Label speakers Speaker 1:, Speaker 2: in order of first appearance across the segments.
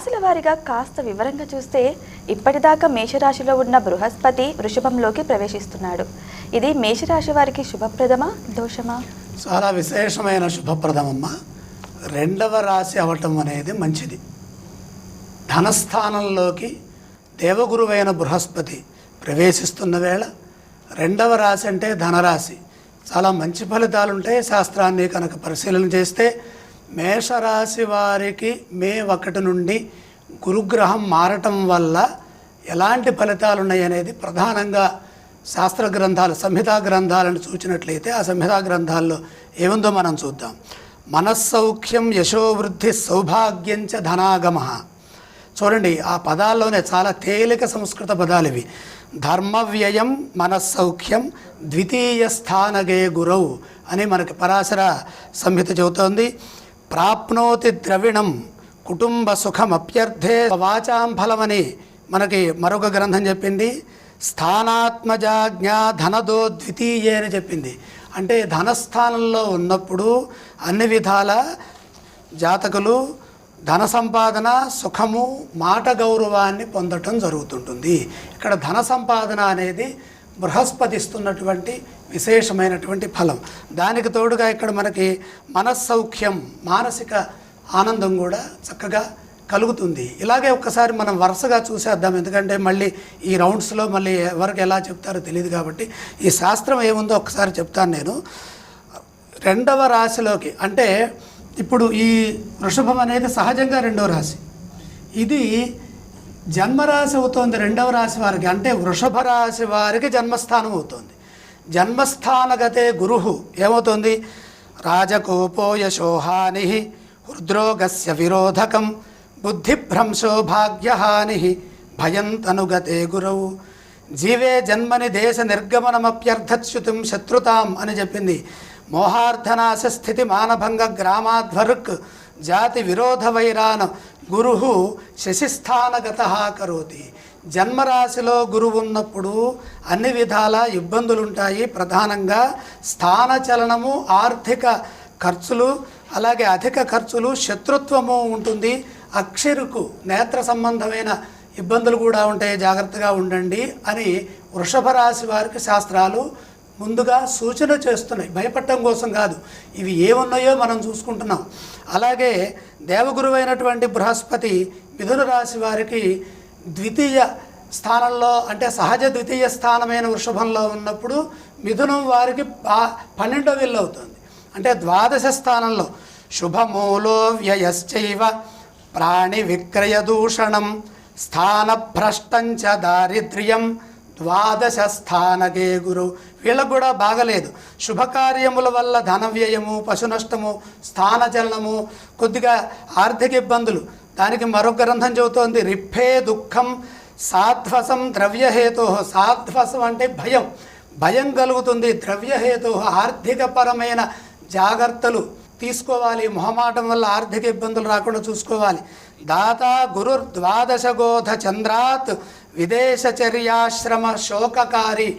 Speaker 1: రాశుల వారిగా కాస్త వివరంగా చూస్తే ఇప్పటిదాకా మేషరాశిలో ఉన్న బృహస్పతి వృషభంలోకి ప్రవేశిస్తున్నాడు. ఇది మేషరాశి వారికి శుభప్రదమా దోషమా?
Speaker 2: చాలా విశేషమైన శుభప్రదమమ్మ. రెండవ రాశి అవటం అనేది మంచిది. ధనస్థానంలోకి దేవగురువైన బృహస్పతి ప్రవేశిస్తున్న వేళ రెండవ రాశి అంటే ధనరాశి. చాలా మంచి ఫలితాలు ఉంటాయి శాస్త్రాన్ని కనుక పరిశీలన చేస్తే మేషరాశి వారికి మే ఒకటి నుండి గురుగ్రహం మారటం వల్ల ఎలాంటి ఫలితాలు ఉన్నాయనేది ప్రధానంగా శాస్త్ర గ్రంథాలు సంహితా గ్రంథాలను చూచినట్లయితే ఆ సంహితా గ్రంథాల్లో ఏముందో మనం చూద్దాం. మనస్సౌఖ్యం యశోవృద్ధి సౌభాగ్యంచ ధనాగమ. చూడండి ఆ పదాల్లోనే చాలా తేలిక సంస్కృత పదాలు ఇవి. ధర్మవ్యయం మనస్సౌఖ్యం ద్వితీయ స్థానగే గురవు అని మనకి పరాశర సంహిత చెబుతోంది. ప్రాప్నోతి ద్రవిణం కుటుంబ సుఖమప్యర్థే వాచాం ఫలమని మనకి మరొక గ్రంథం చెప్పింది. స్థానాత్మజాజ్ఞా ధనదో ద్వితీయే అని చెప్పింది. అంటే ధనస్థానంలో ఉన్నప్పుడు అన్ని విధాల జాతకులు ధన సంపాదన సుఖము మాట గౌరవాన్ని పొందటం జరుగుతుంటుంది. ఇక్కడ ధన సంపాదన అనేది బృహస్పతి ఇస్తున్నటువంటి విశేషమైనటువంటి ఫలం. దానికి తోడుగా ఇక్కడ మనకి మనస్సౌఖ్యం మానసిక ఆనందం కూడా చక్కగా కలుగుతుంది. ఇలాగే ఒక్కసారి మనం వరుసగా చూసేద్దాం. ఎందుకంటే మళ్ళీ ఈ రౌండ్స్లో మళ్ళీ ఎవరికి ఎలా చెప్తారో తెలియదు కాబట్టి ఈ శాస్త్రం ఏముందో ఒకసారి చెప్తాను నేను. రెండవ రాశిలోకి అంటే ఇప్పుడు ఈ వృషభం అనేది సహజంగా రెండవ రాశి. ఇది జన్మరాశి అవుతోంది రెండవ రాశి వారికి. అంటే వృషభ రాశి వారికి జన్మస్థానం అవుతోంది. జన్మస్థానగతే గురు. ఏమవుతుంది? రాజకోపో యశోహాని హృద్రోగస్య విరోధకం బుద్ధిభ్రంశో భాగ్యహాని భయంతనుగతే గురవు జీవే జన్మని దేశ నిర్గమనమప్యర్థచ్యుతిం శత్రుతాం అని చెప్పింది. మోహార్థనాశ స్థితి మానభంగ గ్రామాధ్వరుక్ జాతి విరోధ వైరాన గురు శశిస్థానగత కరోతి. జన్మరాశిలో గురువు ఉన్నప్పుడు అన్ని విధాల ఇబ్బందులు ఉంటాయి ప్రధానంగా స్థానచలనము ఆర్థిక ఖర్చులు అలాగే అధిక ఖర్చులు శత్రుత్వము ఉంటుంది. అక్షరుకు నేత్ర సంబంధమైన ఇబ్బందులు కూడా ఉంటాయి. జాగ్రత్తగా ఉండండి అని వృషభ రాశి వారికి శాస్త్రాలు ముందుగా సూచన చేస్తున్నాయి. భయపడటం కోసం కాదు. ఇవి ఏమున్నాయో మనం చూసుకుంటున్నాం. అలాగే దేవగురువైనటువంటి బృహస్పతి మిథున రాశి వారికి ద్వితీయ స్థానంలో అంటే సహజ ద్వితీయ స్థానమైన వృషభంలో ఉన్నప్పుడు మిథునం వారికి పన్నెండో విల్లు అవుతుంది. అంటే ద్వాదశ స్థానంలో శుభమూలో వ్యయశ్చైవ ప్రాణి విక్రయ దూషణం స్థానభ్రష్టంచ దారిద్ర్యం ద్వాదశ స్థానగే గురు. వీళ్ళకు కూడా బాగలేదు. శుభకార్యముల వల్ల ధన వ్యయము పశు నష్టము స్థానచలనము కొద్దిగా ఆర్థిక ఇబ్బందులు. దానికి మరొక గ్రంథం చెబుతోంది రిప్పే దుఃఖం సాధ్వసం ద్రవ్యహేతు. సాధ్వసం అంటే భయం. భయం కలుగుతుంది ద్రవ్యహేతు ఆర్థికపరమైన జాగ్రత్తలు తీసుకోవాలి. మొహమాటం వల్ల ఆర్థిక ఇబ్బందులు రాకుండా చూసుకోవాలి. దాత గురు ద్వాదశగోధ చంద్రాత్ విదేశచర్యాశ్రమ శోకకారి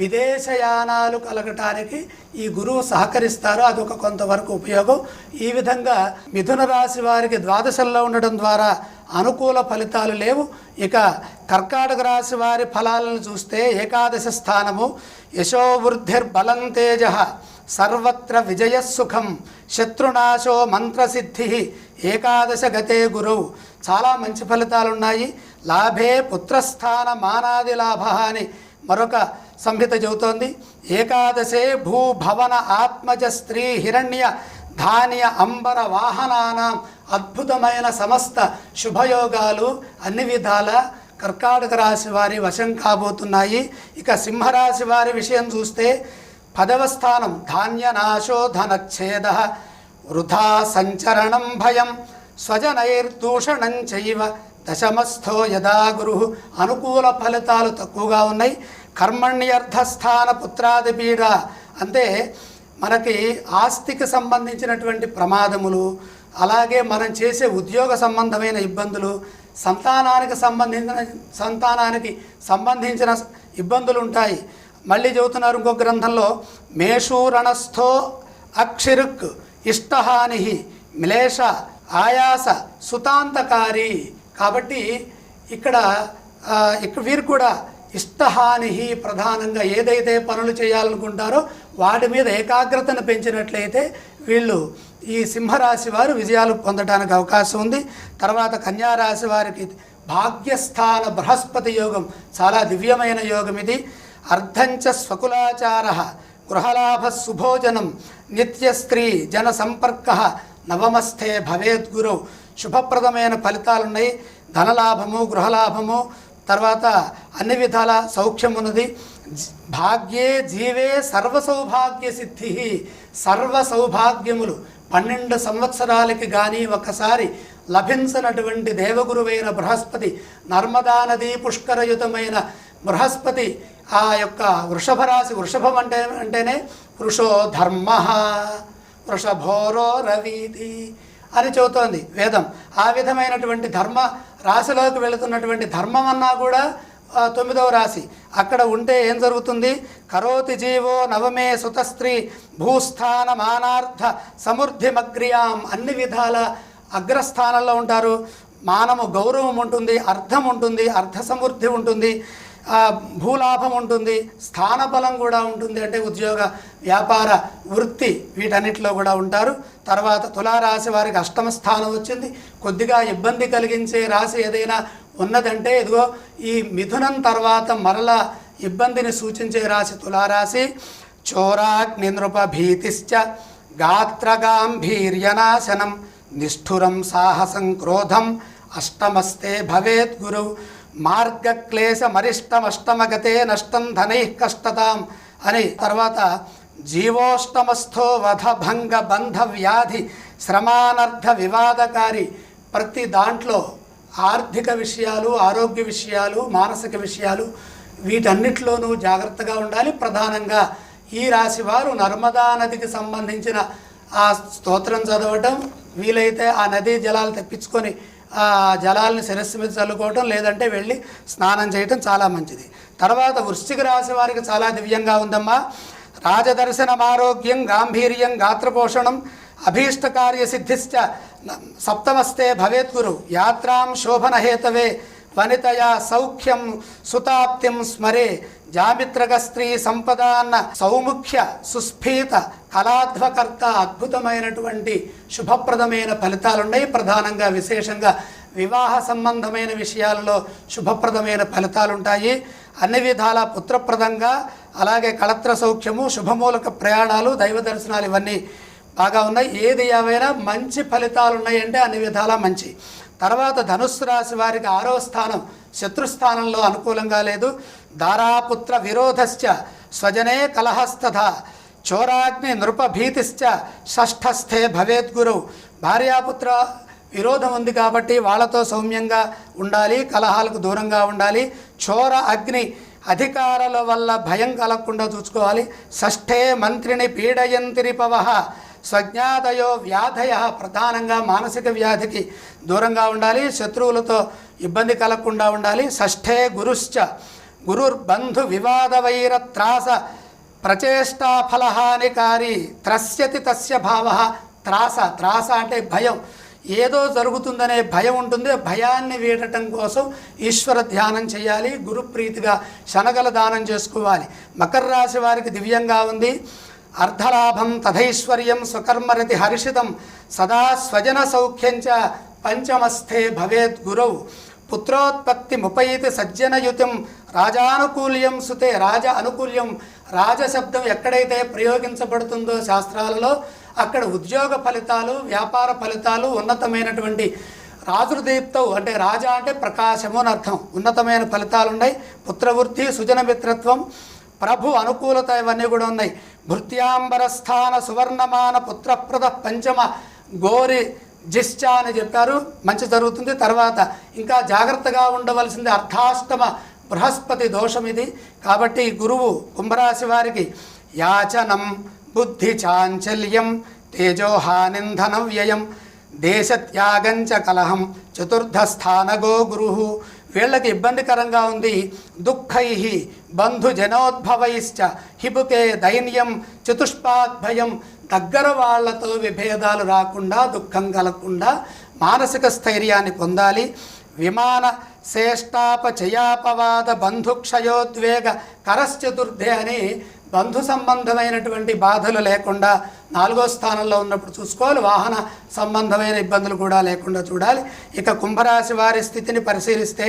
Speaker 2: విదేశయానాలు కలగటానికి ఈ గురువు సహకరిస్తారు అదొక కొంతవరకు ఉపయోగం. ఈ విధంగా మిథున రాశి వారికి ద్వాదశంలో ఉండడం ద్వారా అనుకూల ఫలితాలు లేవు. ఇక కర్కాటక రాశి వారి ఫలాలను చూస్తే ఏకాదశ స్థానము. యశోవృద్ధిర్బలం తేజ సర్వత్ర విజయసుఖం శత్రునాశో మంత్రసిద్ధి ఏకాదశ గతే గురువు. చాలా మంచి ఫలితాలు ఉన్నాయి లాభే పుత్రస్థాన మానాది లాభ అని మరొక సంహిత చెబుతోంది. ఏకాదశే భూభవన ఆత్మజ స్త్రీ హిరణ్య ధాన్య అంబర వాహనానాం అద్భుతమైన సమస్త శుభయోగాలు అన్ని విధాల కర్కాటక రాశి వారి వశం కాబోతున్నాయి. ఇక సింహరాశి వారి విషయం చూస్తే పదవ స్థానం ధాన్యనాశో ధనచ్ఛేద వృధా సంచరణం భయం స్వజనైర్దూషణం చైవ. దశమస్థో యదా గురు అనుకూల ఫలితాలు తక్కువగా ఉన్నాయి. కర్మణ్యర్థస్థాన పుత్రాది పీడ అంటే మనకి ఆస్తికి సంబంధించినటువంటి ప్రమాదములు అలాగే మనం చేసే ఉద్యోగ సంబంధమైన ఇబ్బందులు సంతానానికి సంబంధించిన సంతానానికి సంబంధించిన ఇబ్బందులు ఉంటాయి మళ్ళీ చెబుతున్నారు ఇంకో గ్రంథంలో మేషూరణస్థో అక్షిరుక్ ఇష్టహాని మిలేష ఆయాస సుతాంతకారి. కాబట్టి ఇక్కడ ఇక్కడ వీరు కూడా ఇష్టహాని ప్రధానంగా ఏదైతే పనులు చేయాలనుకుంటారో వాటి మీద ఏకాగ్రతను పెంచినట్లయితే వీళ్ళు ఈ సింహరాశి వారు విజయాలు పొందడానికి అవకాశం ఉంది. తర్వాత కన్యారాశి వారికి భాగ్యస్థాన బృహస్పతి యోగం చాలా దివ్యమైన యోగం ఇది. అర్ధంచ స్వకులాచార గృహలాభ సుభోజనం నిత్యస్త్రీ జన సంపర్క నవమస్థే భవేద్ గురు శుభప్రదమైన ఫలితాలున్నాయి. ధనలాభము గృహలాభము తర్వాత అన్ని విధాల సౌఖ్యం ఉన్నది భాగ్యే జీవే సర్వ సౌభాగ్య సిద్ధి సర్వ సౌభాగ్యములు పన్నెండు సంవత్సరాలకి కానీ ఒకసారి లభించినటువంటి దేవగురువైన బృహస్పతి నర్మదా నదీ పుష్కరయుతమైన బృహస్పతి ఆ యొక్క వృషభ రాశి వృషభం అంటే అంటేనే వృషో ధర్మ వృషభోరో రవీతి. అని చెబుతోంది వేదం. ఆ విధమైనటువంటి ధర్మ రాశిలోకి వెళుతున్నటువంటి ధర్మం అన్నా కూడా తొమ్మిదవ రాశి. అక్కడ ఉంటే ఏం జరుగుతుంది? కరోతి జీవో నవమే సుతస్త్రీ భూస్థాన మానార్థ సమృద్ధిమగ్రియాం అన్ని విధాల అగ్రస్థానంలో ఉంటారు. మానము గౌరవం ఉంటుంది అర్థం ఉంటుంది అర్థ సమృద్ధి ఉంటుంది. భూలాభం ఉంటుంది స్థానబలం కూడా ఉంటుంది అంటే ఉద్యోగ వ్యాపార వృత్తి వీటన్నిటిలో కూడా ఉంటారు. తర్వాత తులారాశి వారికి అష్టమ స్థానం వచ్చింది. కొద్దిగా ఇబ్బంది కలిగించే రాశి ఏదైనా ఉన్నదంటే ఇదిగో ఈ మిథునం తర్వాత మరలా ఇబ్బందిని సూచించే రాశి తులారాశి. చోరాగ్నినృప భీతిశ్చ గాత్రగాంభీర్యనాశనం నిష్ఠురం సాహసం క్రోధం అష్టమస్తే భవేత్ గురువు మార్గక్లేశమరిష్టమష్టమగతే నష్టం ధనై కష్టతాం అని తర్వాత జీవోష్టమస్థో వధ భంగ బంధ వ్యాధి శ్రమానర్థ వివాదకారి ప్రతి దాంట్లో ఆర్థిక విషయాలు ఆరోగ్య విషయాలు మానసిక విషయాలు వీటన్నిటిలోనూ జాగ్రత్తగా ఉండాలి. ప్రధానంగా ఈ రాశి వారు నర్మదా నదికి సంబంధించిన ఆ స్తోత్రం చదవటం వీలైతే ఆ నదీ జలాలు తెప్పించుకొని జలాలను శిరస్సు మీద చల్లుకోవటం లేదంటే వెళ్ళి స్నానం చేయటం చాలా మంచిది. తర్వాత వృశ్చిక రాశి వారికి చాలా దివ్యంగా ఉందమ్మా. రాజదర్శనం ఆరోగ్యం గాంభీర్యం గాత్రపోషణం అభీష్టకార్య సిద్ధిశ్చ సప్తమస్తే భవేత్ గురు. యాత్రాం శోభనహేతవే వనితయా సౌఖ్యం సుతాప్తిం స్మరే. జామిత్రక స్త్రీ సంపదాన్న సౌముఖ్య సుస్ఫీత కళాధ్వకర్త అద్భుతమైనటువంటి శుభప్రదమైన ఫలితాలున్నాయి. ప్రధానంగా విశేషంగా వివాహ సంబంధమైన విషయాలలో శుభప్రదమైన ఫలితాలుంటాయి. అన్ని విధాల పుత్రప్రదంగా అలాగే కళత్ర సౌఖ్యము శుభమూలక ప్రయాణాలు దైవ దర్శనాలు ఇవన్నీ బాగా ఉన్నాయి. ఏది ఏవైనా మంచి ఫలితాలు ఉన్నాయంటే అన్ని విధాలా మంచి. తర్వాత ధనుస్సు రాశి వారికి ఆరో స్థానం శత్రుస్థానంలో అనుకూలంగా లేదు. దారాపుత్ర విరోధశ్చ స్వజనే కలహస్తథ చోరాగ్ని నృపభీతిశ్చ షష్ఠస్థే భవేత్ గురు. భార్యాపుత్ర విరోధం ఉంది కాబట్టి వాళ్ళతో సౌమ్యంగా ఉండాలి కలహాలకు దూరంగా ఉండాలి. చోర అగ్ని అధికారుల వల్ల భయం కలగకుండా చూసుకోవాలి. షష్ఠే మంత్రిని పీడయంతిరిపవ స్వజ్ఞాతయో వ్యాధయ ప్రధానంగా మానసిక వ్యాధికి దూరంగా ఉండాలి శత్రువులతో ఇబ్బంది కలగకుండా ఉండాలి. షష్ఠే గురుశ్చ. గురుర్బంధు వివాద వైర త్రాస ప్రచేష్టాఫలహానికారి త్రస్యతి తస్య భావ. త్రాస త్రాస అంటే భయం. ఏదో జరుగుతుందనే భయం ఉంటుంది. భయాన్ని వీడటం కోసం ఈశ్వర ధ్యానం చేయాలి. గురుప్రీతిగా శనగల దానం చేసుకోవాలి. మకర రాశి వారికి దివ్యంగా ఉంది. అర్ధలాభం తథైశ్వర్యం స్వకర్మరతి హర్షితం సదా స్వజన సౌఖ్యంచ పంచమస్థే భవేత్ గురౌ. పుత్రోత్పత్తి ముపైతి సజ్జనయుతం రాజానుకూల్యం సుతే రాజ అనుకూల్యం. రాజశబ్దం ఎక్కడైతే ప్రయోగించబడుతుందో శాస్త్రాలలో అక్కడ ఉద్యోగ ఫలితాలు వ్యాపార ఫలితాలు ఉన్నతమైనటువంటి రాజుదీప్తవు. అంటే రాజా అంటే ప్రకాశము అని అర్థం. ఉన్నతమైన ఫలితాలు ఉన్నాయి పుత్రవృద్ధి సుజన మిత్రత్వం ప్రభు అనుకూలత ఇవన్నీ కూడా ఉన్నాయి. భృత్యాంబరస్థాన సువర్ణమాన పుత్రప్రద పంచమ గోరి జిశ్చ అని చెప్పారు. మంచి జరుగుతుంది. తర్వాత ఇంకా జాగ్రత్తగా ఉండవలసింది అర్ధాష్టమ బృహస్పతి దోషం ఇది. కాబట్టి గురువు కుంభరాశి వారికి యాచనం బుద్ధి చాంచల్యం తేజోహానింధన వ్యయం దేశత్యాగంచ కలహం చతుర్థ స్థానగో గురు వీళ్ళకి ఇబ్బందికరంగా ఉంది. దుఃఖై బంధుజనోద్భవైశ్చ హిబుకే దైన్యం చతుష్పాద్భయం దగ్గర వాళ్ళతో విభేదాలు రాకుండా దుఃఖం కలగకుండా మానసిక స్థైర్యాన్ని పొందాలి. విమాన శ్రేష్టాపచయాపవాద బంధుక్షయోద్వేగ కరశ్చతుర్థే అని బంధు సంబంధమైనటువంటి బాధలు లేకుండా నాలుగో స్థానంలో ఉన్నప్పుడు చూసుకోవాలి. వాహన సంబంధమైన ఇబ్బందులు కూడా లేకుండా చూడాలి. ఇక కుంభరాశి వారి స్థితిని పరిశీలిస్తే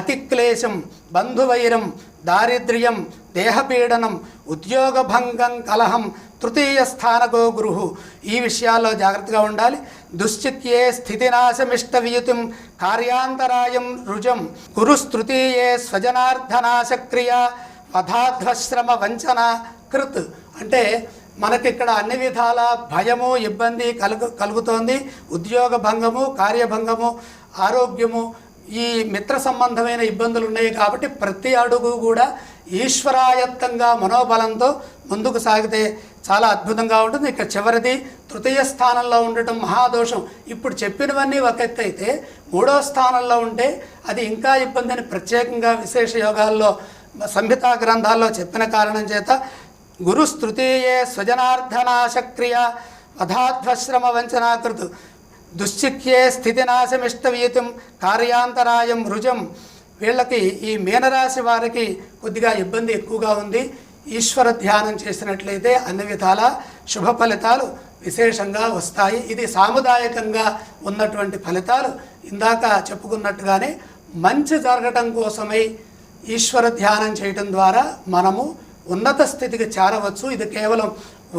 Speaker 2: అతిక్లేశం బంధువైరం దారిద్ర్యం దేహపీడనం ఉద్యోగభంగం కలహం తృతీయ స్థానకో గురువు ఈ విషయాల్లో జాగ్రత్తగా ఉండాలి. దుశ్చిత్యే స్థితినాశమిష్టవియుతిం కార్యాంతరాయం రుజం గురుస్తృతీయే స్వజనార్ధనాశక్రియ వధాధ్వశ్రమ వంచన కృత్ అంటే మనకిక్కడ అన్ని విధాల భయము ఇబ్బంది కలుగు కలుగుతోంది. ఉద్యోగ భంగము కార్యభంగము ఆరోగ్యము ఈ మిత్ర సంబంధమైన ఇబ్బందులు ఉన్నాయి కాబట్టి ప్రతి అడుగు కూడా ఈశ్వరాయత్తంగా మనోబలంతో ముందుకు సాగితే చాలా అద్భుతంగా ఉంటుంది. ఇక చివరిది తృతీయ స్థానంలో ఉండటం మహాదోషం. ఇప్పుడు చెప్పినవన్నీ ఒక ఎత్తు అయితే మూడో స్థానంలో ఉంటే అది ఇంకా ఇబ్బందిని ప్రత్యేకంగా విశేష యోగాల్లో సంహితా గ్రంథాల్లో చెప్పిన కారణం చేత గురుస్తృతీయే స్వజనార్ధనాశక్రియ వధాధ్వశ్రమ వంచనాకృతు. దుశ్చిక్యే స్థితినాశమిష్టవీతం కార్యాంతరాయం రుజం. వీళ్ళకి ఈ మీనరాశి వారికి కొద్దిగా ఇబ్బంది ఎక్కువగా ఉంది. ఈశ్వర ధ్యానం చేసినట్లయితే అన్ని విధాల శుభ ఫలితాలు విశేషంగా వస్తాయి. ఇది సాముదాయకంగా ఉన్నటువంటి ఫలితాలు. ఇందాక చెప్పుకున్నట్టుగానే మంచి జరగటం కోసమై ఈశ్వర ధ్యానం చేయటం ద్వారా మనము ఉన్నత స్థితికి చేరవచ్చు. ఇది కేవలం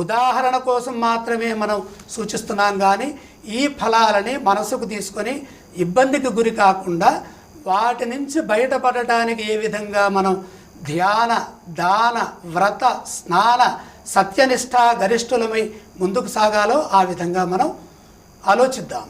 Speaker 2: ఉదాహరణ కోసం మాత్రమే మనం సూచిస్తున్నాం కానీ ఈ ఫలాలని మనసుకు తీసుకొని ఇబ్బందికి గురి కాకుండా వాటి నుంచి బయటపడటానికి ఏ విధంగా మనం ధ్యాన దాన వ్రత స్నాన సత్యనిష్ట గరిష్ఠులమై ముందుకు సాగాలో ఆ విధంగా మనం ఆలోచిద్దాం.